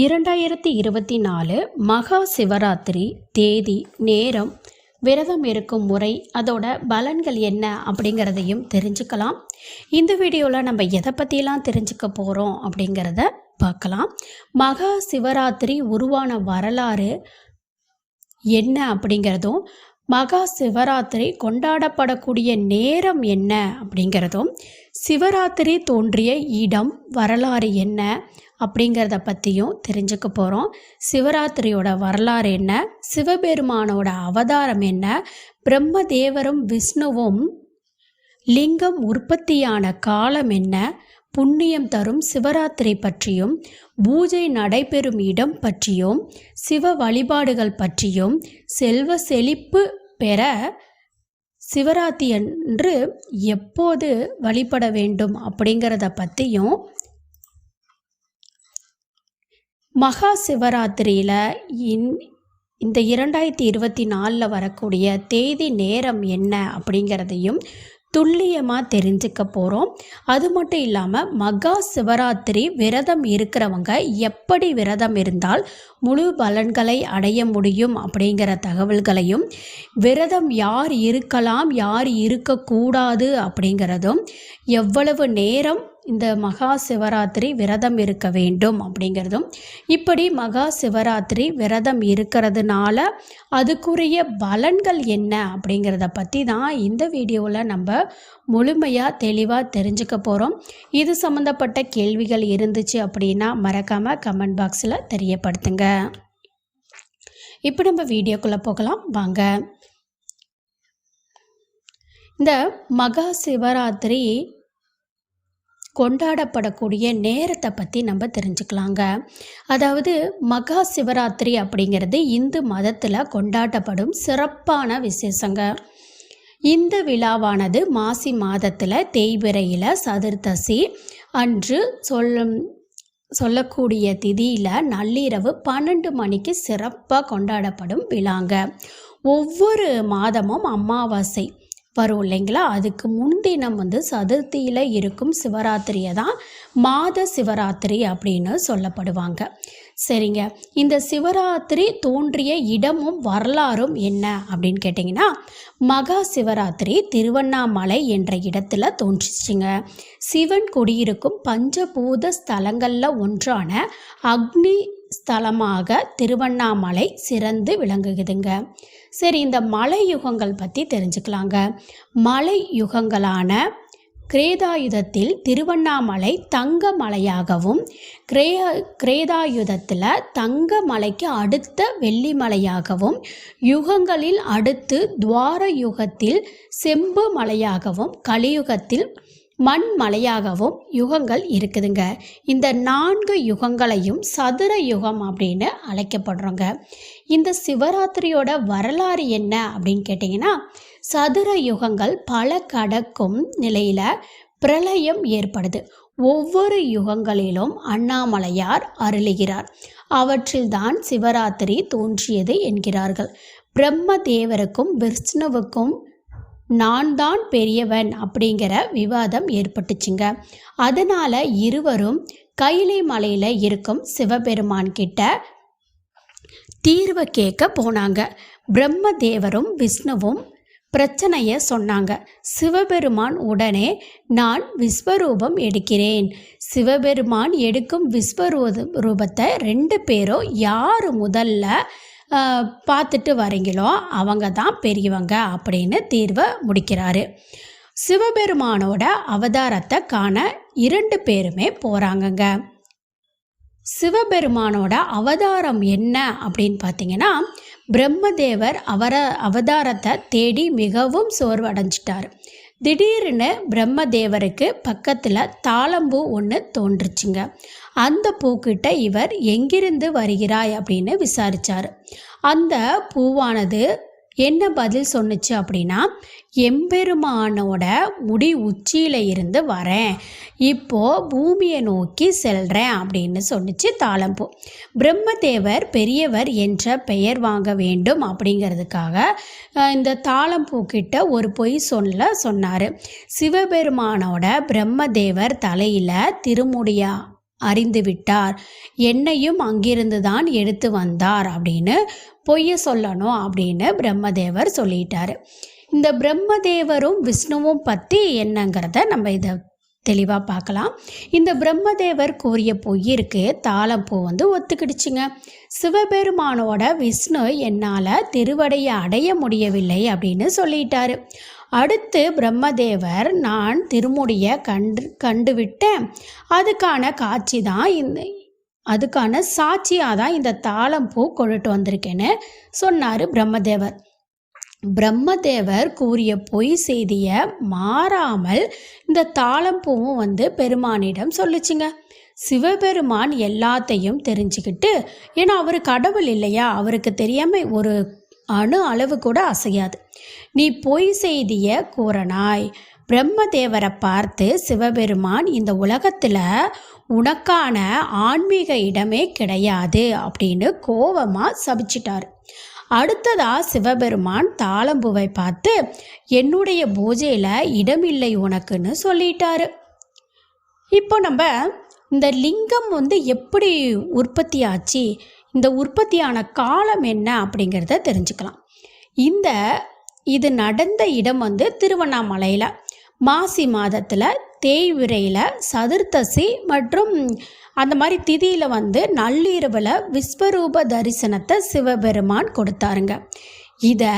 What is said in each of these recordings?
இரண்டாயிரத்தி இருபத்தி நாலு மகா சிவராத்திரி தேதி நேரம் விரதம் இருக்கும் முறை அதோட பலன்கள் என்ன அப்படிங்கிறதையும் தெரிஞ்சுக்கலாம். இந்த வீடியோவில் நம்ம எதை பற்றிலாம் தெரிஞ்சுக்க போகிறோம் அப்படிங்கிறத பார்க்கலாம். மகா சிவராத்திரி உருவான வரலாறு என்ன அப்படிங்கிறதும் மகா சிவராத்திரி கொண்டாடப்படக்கூடிய நேரம் என்ன அப்படிங்கிறதும் சிவராத்திரி தோன்றிய இடம் வரலாறு என்ன அப்படிங்கிறத பற்றியும் தெரிஞ்சுக்க போகிறோம் சிவராத்திரியோட வரலாறு என்ன சிவபெருமானோட அவதாரம் என்ன பிரம்மதேவரும் விஷ்ணுவும் லிங்கம் உற்பத்தியான காலம் என்ன புண்ணியம் தரும் சிவராத்திரி பற்றியும் பூஜை நடைபெறும் இடம் பற்றியும் சிவ வழிபாடுகள் பற்றியும் செல்வ செழிப்பு பெற சிவராத்திரி அன்று எப்போது வழிபட வேண்டும் அப்படிங்கிறத பற்றியும் மகா சிவராத்திரியில் இன் இந்த இரண்டாயிரத்தி இருபத்தி நாலில் வரக்கூடிய தேதி நேரம் என்ன அப்படிங்கிறதையும் துல்லியமாக தெரிஞ்சுக்க போகிறோம் அது மட்டும் இல்லாமல் மகா சிவராத்திரி விரதம் இருக்கிறவங்க எப்படி விரதம் இருந்தால் முழு பலன்களை அடைய முடியும் அப்படிங்கிற தகவல்களையும் விரதம் யார் இருக்கலாம் யார் இருக்கக்கூடாது அப்படிங்கிறதும் எவ்வளவு நேரம் இந்த மகா சிவராத்திரி விரதம் இருக்க வேண்டும் அப்படிங்கிறதும். இப்படி மகா சிவராத்திரி விரதம் இருக்கிறதுனால அதுக்குரிய பலன்கள் என்ன அப்படிங்கிறத பற்றி தான் இந்த வீடியோவில் நம்ம முழுமையாக தெளிவாக தெரிஞ்சுக்க போகிறோம் இது சம்மந்தப்பட்ட கேள்விகள் இருந்துச்சு அப்படின்னா மறக்காமல் கமெண்ட் பாக்ஸில் தெரியப்படுத்துங்க. இப்போ நம்ம வீடியோக்குள்ளே போகலாம். வாங்க. இந்த மகா சிவராத்திரி கொண்டாடப்படக்கூடிய நேரத்தை பற்றி நம்ம தெரிஞ்சுக்கலாங்க. அதாவது மகா சிவராத்திரி அப்படிங்கிறது இந்து மதத்தில் கொண்டாடப்படும் சிறப்பான விசேஷங்க. இந்த விழாவானது மாசி மாதத்தில் தேய்பிரையில் சதுர்த்தசி அன்று சொல்லும் சொல்லக்கூடிய திதியில் நள்ளிரவு பன்னெண்டு மணிக்கு சிறப்பாக கொண்டாடப்படும் விழாங்க. ஒவ்வொரு மாதமும் அமாவாசை வரும் இல்லைங்களா? அதுக்கு முன்தினம் வந்து சதுர்த்தியில் இருக்கும் சிவராத்திரியை தான் மாத சிவராத்திரி அப்படின்னு சொல்லப்படுவாங்க. சரிங்க. இந்த சிவராத்திரி தோன்றிய இடமும் வரலாறும் என்ன அப்படின்னு கேட்டிங்கன்னா மகா சிவராத்திரி திருவண்ணாமலை என்ற இடத்துல தோன்றிச்சுங்க. சிவன் குடியிருக்கும் பஞ்சபூத ஸ்தலங்களில் ஒன்றான அக்னி ஸ்தலமாக திருவண்ணாமலை சிறந்து விளங்குகுதுங்க சரி இந்த மலை யுகங்கள் பற்றி தெரிஞ்சுக்கலாங்க. மலை யுகங்களான கிரேதாயுதத்தில் திருவண்ணாமலை தங்க மலையாகவும் கிரே கிரேதாயுதத்தில் தங்க மலைக்கு அடுத்த வெள்ளிமலையாகவும் யுகங்களில் அடுத்து துவார யுகத்தில் செம்பு மலையாகவும் கலியுகத்தில் மண் மலையாகவும் யுகங்கள் இருக்குதுங்க. இந்த நான்கு யுகங்களையும் சதுர யுகம் அப்படின்னு அழைக்கப்படுறோங்க. இந்த சிவராத்திரியோட வரலாறு என்ன அப்படின்னு கேட்டிங்கன்னா சதுர யுகங்கள் பல கடக்கும் நிலையில் பிரளயம் ஏற்படுது. ஒவ்வொரு யுகங்களிலும் அண்ணாமலையார் அருளுகிறார். அவற்றில்தான் சிவராத்திரி தோன்றியது என்கிறார்கள். பிரம்ம தேவருக்கும் விஷ்ணுவுக்கும் நான் தான் பெரியவன் அப்படிங்கிற விவாதம் ஏற்பட்டுச்சுங்க. அதனால் இருவரும் கைலை மலையில் இருக்கும் சிவபெருமான் கிட்ட தீர்வை கேட்க போனாங்க. பிரம்மதேவரும் விஷ்ணுவும் பிரச்சனையை சொன்னாங்க. சிவபெருமான் உடனே நான் விஸ்வரூபம் எடுக்கிறேன். சிவபெருமான் எடுக்கும் விஸ்வரூ ரூபத்தை ரெண்டு பேரும் யார் முதல்ல பார்த்துட்டு வரீங்களோ அவங்க தான் பெரியவங்க அப்படின்னு தீர்வை முடிக்கிறாரு. சிவபெருமானோட அவதாரத்தை காண இரண்டு பேருமே போகிறாங்கங்க சிவபெருமானோட அவதாரம் என்ன அப்படின்னு பார்த்தீங்கன்னா பிரம்மதேவர் அவர அவதாரத்தை தேடி மிகவும் சோர்வடைஞ்சிட்டார். திடீர்னு பிரம்மதேவருக்கு பக்கத்தில் தாளம்பூ ஒன்று தோன்றுச்சுங்க. அந்த பூக்கிட்ட இவர் எங்கிருந்து வருகிறாய் அப்படின்னு விசாரித்தார் அந்த பூவானது என்ன பதில் சொன்னுச்சு அப்படின்னா எம்பெருமானோட முடி உச்சியில் இருந்து வரேன். இப்போது பூமியை நோக்கி செல்கிறேன் அப்படின்னு சொன்னிச்சு தாளம்பூ. பிரம்மதேவர் பெரியவர் என்ற பெயர் வாங்க வேண்டும் அப்படிங்கிறதுக்காக இந்த தாளம்பூ கிட்ட ஒரு பொய் சொல்ல சொன்னார். சிவபெருமானோட பிரம்மதேவர் தலையில் திருமுடியா அறிந்துவிட்டார் என்னையும் அங்கிருந்து தான் எடுத்து வந்தார் அப்படின்னு பொய்ய சொல்லணும் அப்படின்னு பிரம்மதேவர் சொல்லிட்டாரு. இந்த பிரம்மதேவரும் விஷ்ணுவும் பற்றி என்னங்கிறத நம்ம இதை தெளிவாக பார்க்கலாம். இந்த பிரம்மதேவர் கூறிய பொய்யிற்கு தாளம்பூ வந்து ஒத்துக்கிடுச்சுங்க. சிவபெருமானோட விஷ்ணு என்னால் திருவடையை அடைய முடியவில்லை அப்படின்னு சொல்லிட்டாரு. அடுத்து பிரம்மதேவர் நான் திருமுடியை கண்டு கண்டுவிட்டேன். அதுக்கான காட்சி தான் இந்த அதுக்கான சாட்சியாக தான் இந்த தாளம்பூ கொண்டுட்டு வந்திருக்கேன்னு சொன்னார் பிரம்மதேவர். பிரம்மதேவர் கூறிய பொய் செய்தியை மாறாமல் இந்த தாளம்பூவும் வந்து பெருமானிடம் சொல்லுச்சுங்க. சிவபெருமான் எல்லாத்தையும் தெரிஞ்சுக்கிட்டு ஏன்னா அவர் கடவுள் இல்லையா? அவருக்கு தெரியாமல் ஒரு அணு அளவு கூட அசையாது. நீ பொய் செய்திய கூறனாய். பிரம்மதேவரை பார்த்து சிவபெருமான் இந்த உலகத்தில் உனக்கான ஆன்மீக இடமே கிடையாது அப்படின்னு கோவமாக சபிச்சிட்டார். அடுத்ததா சிவபெருமான் தாளம்பூவை பார்த்து என்னுடைய பூஜையில் இடமில்லை உனக்குன்னு சொல்லிட்டாரு. இப்போ நம்ம இந்த லிங்கம் வந்து எப்படி உற்பத்தி ஆச்சு? இந்த உற்பத்தியான காலம் என்ன அப்படிங்கிறத தெரிஞ்சுக்கலாம். இந்த இது நடந்த இடம் வந்து திருவண்ணாமலையில் மாசி மாதத்தில் தேய்விரையில் சதுர்த்தசி மற்றும் அந்த மாதிரி திதியில் வந்து நள்ளிரவில் விஸ்வரூப தரிசனத்தை சிவபெருமான் கொடுத்தாருங்க. இதை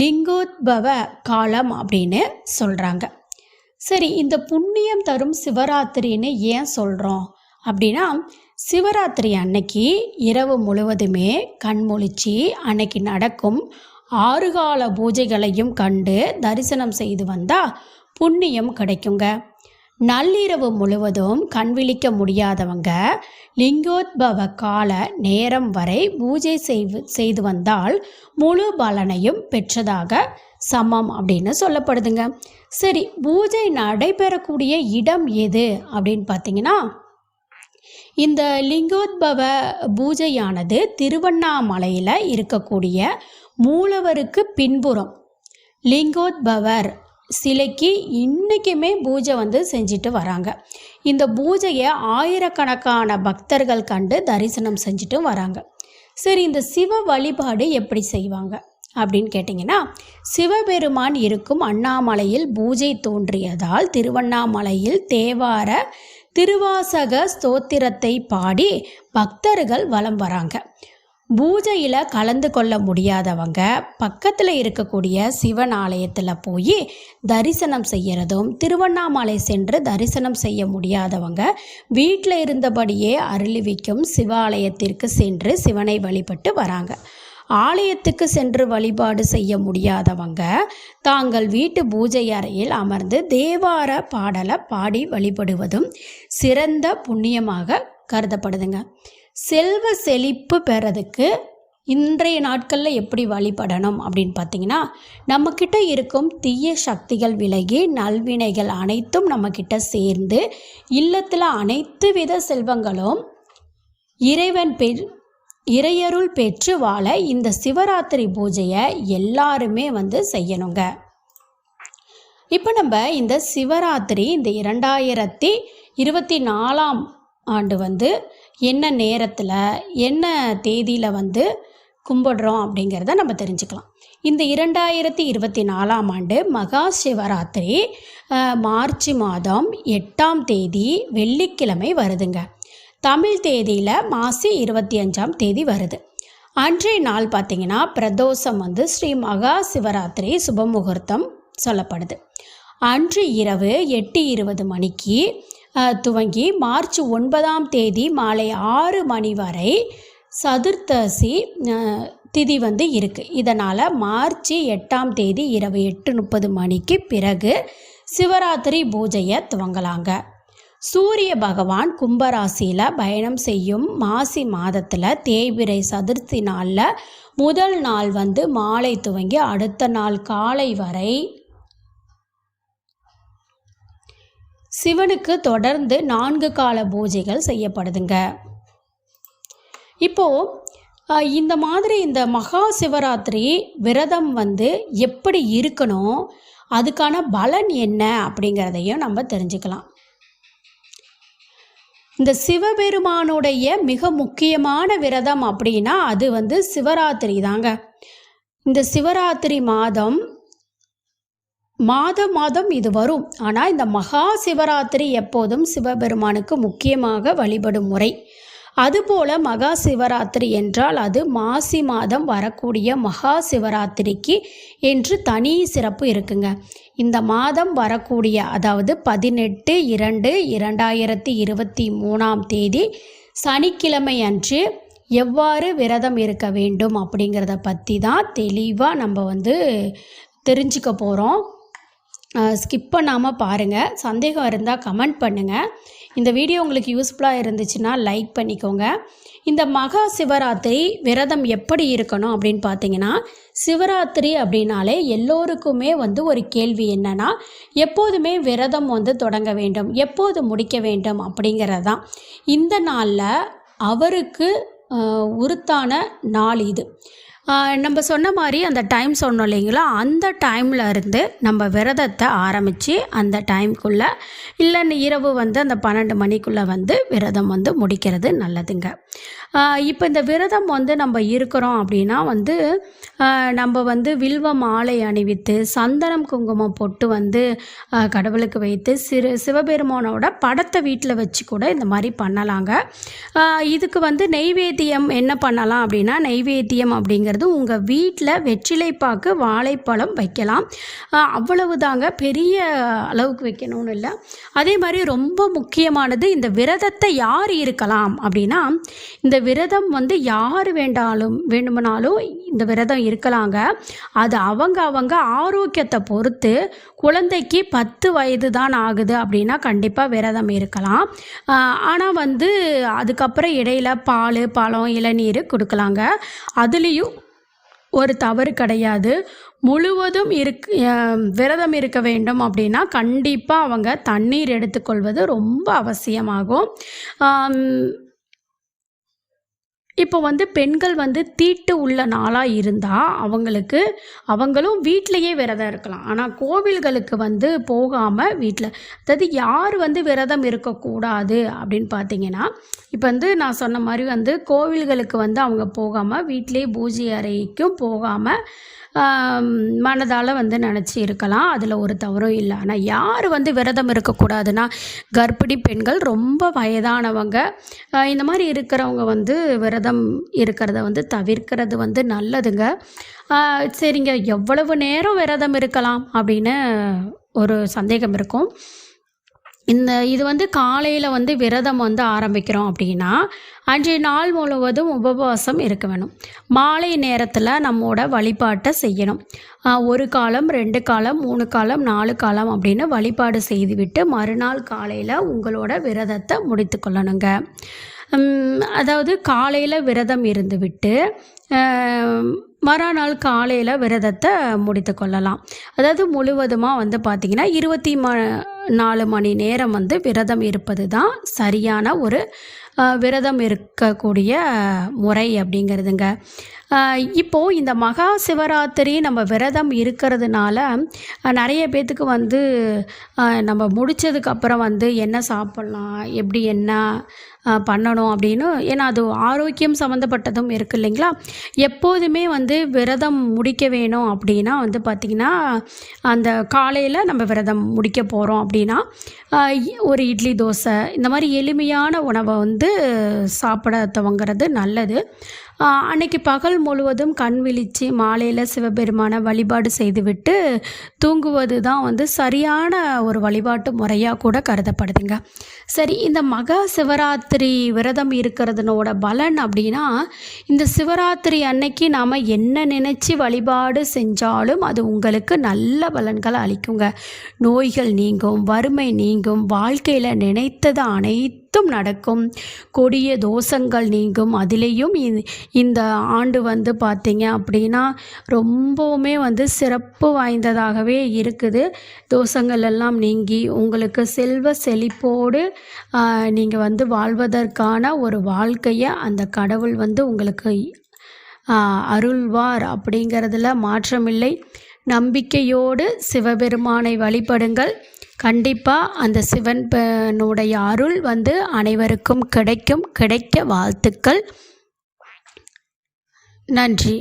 லிங்கோத்பவ காலம் அப்படின்னு சொல்கிறாங்க சரி இந்த புண்ணியம் தரும் சிவராத்திரின்னு ஏன் சொல்கிறோம் அப்படின்னா சிவராத்திரி அன்னைக்கு இரவு முழுவதுமே கண்மொழிச்சு அன்னைக்கு நடக்கும் ஆறுகால பூஜைகளையும் கண்டு தரிசனம் செய்து வந்தால் புண்ணியம் கிடைக்குங்க. நள்ளிரவு முழுவதும் கண் விழிக்க முடியாதவங்க லிங்கோத்பவ கால நேரம் வரை பூஜை செய்வு செய்து வந்தால் முழு பலனையும் பெற்றதாக சமம் அப்படின்னு சொல்லப்படுதுங்க. சரி பூஜை நடைபெறக்கூடிய இடம் எது அப்படின்னு பார்த்தீங்கன்னா இந்த லிங்கோத்பவ பூஜையானது திருவண்ணாமலையில் இருக்கக்கூடிய மூலவருக்கு பின்புறம். லிங்கோத்பவர் சிலைக்கு இன்றைக்குமே பூஜை வந்து செஞ்சுட்டு வராங்க. இந்த பூஜையை ஆயிரக்கணக்கான பக்தர்கள் கண்டு தரிசனம் செஞ்சுட்டு வராங்க. சரி இந்த சிவ வழிபாடு எப்படி செய்வாங்க அப்படின்னு கேட்டிங்கன்னா சிவபெருமான் இருக்கும் அண்ணாமலையில் பூஜை தோன்றியதால் திருவண்ணாமலையில் தேவார திருவாசக ஸ்தோத்திரத்தை பாடி பக்தர்கள் வலம் வராங்க. பூஜையில் கலந்து கொள்ள முடியாதவங்க பக்கத்தில் இருக்கக்கூடிய சிவன் ஆலயத்தில் போய் தரிசனம் செய்கிறதும் திருவண்ணாமலை சென்று தரிசனம் செய்ய முடியாதவங்க வீட்டில் இருந்தபடியே அருளிவிக்கும் சிவாலயத்திற்கு சென்று சிவனை வழிபட்டு வராங்க. ஆலயத்துக்கு சென்று வழிபாடு செய்ய முடியாதவங்க தாங்கள் வீட்டு பூஜை அறையில் அமர்ந்து தேவார பாடலை பாடி வழிபடுவதும் சிறந்த புண்ணியமாக கருதப்படுதுங்க. செல்வ செழிப்பு பெறதுக்கு இன்றைய நாட்களில் எப்படி வழிபடணும் அப்படின்னு பார்த்தீங்கன்னா நம்மக்கிட்ட இருக்கும் தீய சக்திகள் விலகி நல்வினைகள் அனைத்தும் நம்மக்கிட்ட சேர்ந்து இல்லத்தில் அனைத்து வித செல்வங்களும் இறைவன் பெ இறையருள் பெற்று வாழ இந்த சிவராத்திரி பூஜையை எல்லாருமே வந்து செய்யணுங்க. இப்போ நம்ம இந்த சிவராத்திரி இந்த இரண்டாயிரத்தி இருபத்தி நாலாம் ஆண்டு வந்து என்ன நேரத்தில் என்ன தேதியில் வந்து கும்பிடுறோம் அப்படிங்கிறத நம்ம தெரிஞ்சுக்கலாம். இந்த இரண்டாயிரத்தி இருபத்தி நாலாம் ஆண்டு மகா சிவராத்திரி மார்ச் மாதம் எட்டாம் தேதி வெள்ளிக்கிழமை வருதுங்க. தமிழ் தேதியில் மாசி இருபத்தி அஞ்சாம் தேதி வருது. அன்றைய நாள் பார்த்தீங்கன்னா பிரதோஷம் வந்து ஸ்ரீ மகா சிவராத்திரி சுபமுகூர்த்தம் சொல்லப்படுது. அன்று இரவு எட்டு இருபது மணிக்கு துவங்கி மார்ச் ஒன்பதாம் தேதி மாலை ஆறு மணி வரை சதுர்த்தசி திதி வந்து இருக்குது இதனால் மார்ச் எட்டாம் தேதி இரவு எட்டு முப்பது மணிக்கு பிறகு சிவராத்திரி பூஜையை துவங்கலாங்க. சூரிய பகவான் கும்பராசியில் பயணம் செய்யும் மாசி மாதத்தில் தேய்பிரை சதுர்த்தி நாளில் முதல் நாள் வந்து மாலை துவங்கி அடுத்த நாள் காலை வரை சிவனுக்கு தொடர்ந்து நான்கு கால பூஜைகள் செய்யப்படுதுங்க. இப்போது இந்த மாதிரி இந்த மகா சிவராத்திரி விரதம் வந்து எப்படி இருக்கணும் அதுக்கான பலன் என்ன அப்படிங்கிறதையும் நம்ம தெரிஞ்சுக்கலாம். இந்த சிவபெருமானுடைய மிக முக்கியமான விரதம் அப்படின்னா அது வந்து சிவராத்திரி தாங்க. இந்த சிவராத்திரி மாதம் மாதம் மாதம் இது வரும். ஆனால் இந்த மகா சிவராத்திரி எப்போதும் சிவபெருமானுக்கு முக்கியமாக வழிபடும் முறை. அதுபோல மகா சிவராத்திரி என்றால் அது மாசி மாதம் வரக்கூடிய மகா சிவராத்திரிக்கு என்று தனி சிறப்பு இருக்குங்க. இந்த மாதம் வரக்கூடிய அதாவது பதினெட்டு இரண்டு இரண்டாயிரத்தி இருபத்தி மூணாம் தேதி சனிக்கிழமை அன்று எவ்வாறு விரதம் இருக்க வேண்டும் அப்படிங்கிறத பற்றி தான் தெளிவாக நம்ம வந்து தெரிஞ்சுக்க போகிறோம் ஸ்கிப் பண்ணாமல் பாருங்கள் சந்தேகம் இருந்தால் கமெண்ட் பண்ணுங்கள் இந்த வீடியோ உங்களுக்கு யூஸ்ஃபுல்லாக இருந்துச்சுன்னா லைக் பண்ணிக்கோங்க. இந்த மகா சிவராத்திரி விரதம் எப்படி இருக்கணும் அப்படின்னு பார்த்தீங்கன்னா சிவராத்திரி அப்படின்னாலே எல்லோருக்குமே வந்து ஒரு கேள்வி என்னென்னா எப்போதுமே விரதம் வந்து தொடங்க வேண்டும் எப்போது முடிக்க வேண்டும் அப்படிங்கிறது தான். இந்த நாளில் அவருக்கு உருத்தான நாள் இது. நம்ம சொன்ன மாதிரி அந்த டைம் சொன்னோம் இல்லைங்களா? அந்த டைமில் இருந்து நம்ம விரதத்தை ஆரம்பித்து அந்த டைம்குள்ளே இல்லை இரவு வந்து அந்த பன்னெண்டு மணிக்குள்ளே வந்து விரதம் வந்து முடிக்கிறது நல்லதுங்க. இப்போ இந்த விரதம் வந்து நம்ம இருக்கிறோம் அப்படின்னா வந்து நம்ம வந்து வில்வ மாலை அணிவித்து சந்தனம் குங்குமம் பொட்டு வந்து கடவுளுக்கு வைத்து சிறு சிவபெருமானோட படத்தை வீட்டில் வச்சு கூட இந்த மாதிரி பண்ணலாங்க. இதுக்கு வந்து நெய்வேத்தியம் என்ன பண்ணலாம் அப்படின்னா நெய்வேத்தியம் அப்படிங்கிறது உங்கள் வீட்டில் வெற்றிலைப்பாக்கு வாழைப்பழம் வைக்கலாம். அவ்வளவு தாங்க பெரிய அளவுக்கு வைக்கணும்னு இல்லை. அதே மாதிரி ரொம்ப முக்கியமானது இந்த விரதத்தை யார் இருக்கலாம் அப்படின்னா இந்த விரதம் வந்து யார் வேண்டாலும் வேணுமனாலும் இந்த விரதம் இருக்கலாங்க. அது அவங்க அவங்க ஆரோக்கியத்தை பொறுத்து குழந்தைக்கு பத்து வயது தான் ஆகுது அப்படின்னா கண்டிப்பாக விரதம் இருக்கலாம். ஆனால் வந்து அதுக்கப்புறம் இடையில பால் பழம் இளநீர் கொடுக்கலாங்க. அதுலேயும் ஒரு தவறு கிடையாது. முழுவதும் இருக் விரதம் இருக்க வேண்டும் அப்படின்னா கண்டிப்பாக அவங்க தண்ணீர் எடுத்துக்கொள்வது ரொம்ப அவசியமாகும். இப்போ வந்து பெண்கள் வந்து தீட்டு உள்ள நாளாக இருந்தால் அவங்களுக்கு அவங்களும் வீட்டிலையே விரதம் இருக்கலாம். ஆனால் கோவில்களுக்கு வந்து போகாமல் வீட்டில் அதாவது யார் வந்து விரதம் இருக்கக்கூடாது அப்படின்னு பார்த்தீங்கன்னா இப்போ வந்து நான் சொன்ன மாதிரி வந்து கோவில்களுக்கு வந்து அவங்க போகாமல் வீட்டிலே பூஜை அறைக்கும் போகாமல் மனதால் வந்து நினச்சி இருக்கலாம். அதில் ஒரு தவறும் இல்லை. ஆனால் யார் வந்து விரதம் இருக்கக்கூடாதுன்னா கர்ப்பிணி பெண்கள் ரொம்ப வயதானவங்க இந்த மாதிரி இருக்கிறவங்க வந்து விரதம் இருக்கிறத வந்து தவிர்க்கிறது வந்து நல்லதுங்க. சரிங்க. எவ்வளவு நேரம் விரதம் இருக்கலாம் அப்படின்னு ஒரு சந்தேகம் இருக்கும். இந்த இது வந்து காலையில் வந்து விரதம் வந்து ஆரம்பிக்கிறோம் அப்படின்னா அன்றைய நாள் முழுவதும் உபவாசம் இருக்க வேணும். மாலை நேரத்தில் நம்மோட வழிபாட்டை செய்யணும். ஒரு காலம் ரெண்டு காலம் மூணு காலம் நாலு காலம் அப்படின்னு வழிபாடு செய்துவிட்டு மறுநாள் காலையில் உங்களோட விரதத்தை முடித்து கொள்ளணுங்க. அதாவது காலையில் விரதம் இருந்துவிட்டு மறுநாள் காலையில் விரதத்தை முடித்து கொள்ளலாம். அதாவது முழுவதுமாக வந்து பார்த்திங்கன்னா இருபத்தி ம நாலு மணி நேரம் வந்து விரதம் இருப்பது தான் சரியான ஒரு விரதம் இருக்கக்கூடிய முறை அப்படிங்கிறதுங்க. இப்போது இந்த மகா சிவராத்திரி நம்ம விரதம் இருக்கிறதுனால நிறைய பேர்த்துக்கு வந்து நம்ம முடித்ததுக்கப்புறம் வந்து என்ன சாப்பிட்லாம் எப்படி என்ன பண்ணணும் அப்படின்னு. ஏன்னா அது ஆரோக்கியம் சம்மந்தப்பட்டதும் இருக்கு இல்லைங்களா? எப்போதுமே வந்து விரதம் முடிக்க வேணும் அப்படின்னா வந்து பார்த்திங்கன்னா அந்த காலையில் நம்ம விரதம் முடிக்க போகிறோம் அப்படின்னா ஒரு இட்லி தோசை இந்த மாதிரி எளிமையான உணவை வந்து சாப்பிட துவங்கிறது நல்லது. அன்னைக்கு பகல் முழுவதும் கண் விழித்து மாலையில் சிவபெருமானை வழிபாடு செய்துவிட்டு தூங்குவது தான் வந்து சரியான ஒரு வழிபாட்டு முறையாக கூட கருதப்படுதுங்க. சரி இந்த மகா சிவராத்திரி விரதம் இருக்கிறதுனோட பலன் அப்படின்னா இந்த சிவராத்திரி அன்னைக்கு நாம் என்ன நினச்சி வழிபாடு செஞ்சாலும் அது உங்களுக்கு நல்ல பலன்களை அளிக்குங்க. நோய்கள் நீங்கும் வறுமை நீங்கும் வாழ்க்கையில் நினைத்தது அனைத்தும் நடக்கும். கொடிய தோஷங்கள் நீங்கும். அதிலேயும் இந்த ஆண்டு வந்து பார்த்தீங்க அப்படின்னா ரொம்பவுமே வந்து சிறப்பு வாய்ந்ததாகவே இருக்குது. தோஷங்கள் எல்லாம் நீங்கி உங்களுக்கு செல்வ செழிப்போடு நீங்கள் வந்து வாழ்வதற்கான ஒரு வாழ்க்கையை அந்த கடவுள் வந்து உங்களுக்கு அருள்வார் அப்படிங்கிறதுல மாற்றமில்லை. நம்பிக்கையோடு சிவபெருமானை வழிபடுங்கள். கண்டிப்பாக அந்த சிவனுடைய அருள் வந்து அனைவருக்கும் கிடைக்கும் கிடைக்க வாழ்த்துக்கள். நன்றி.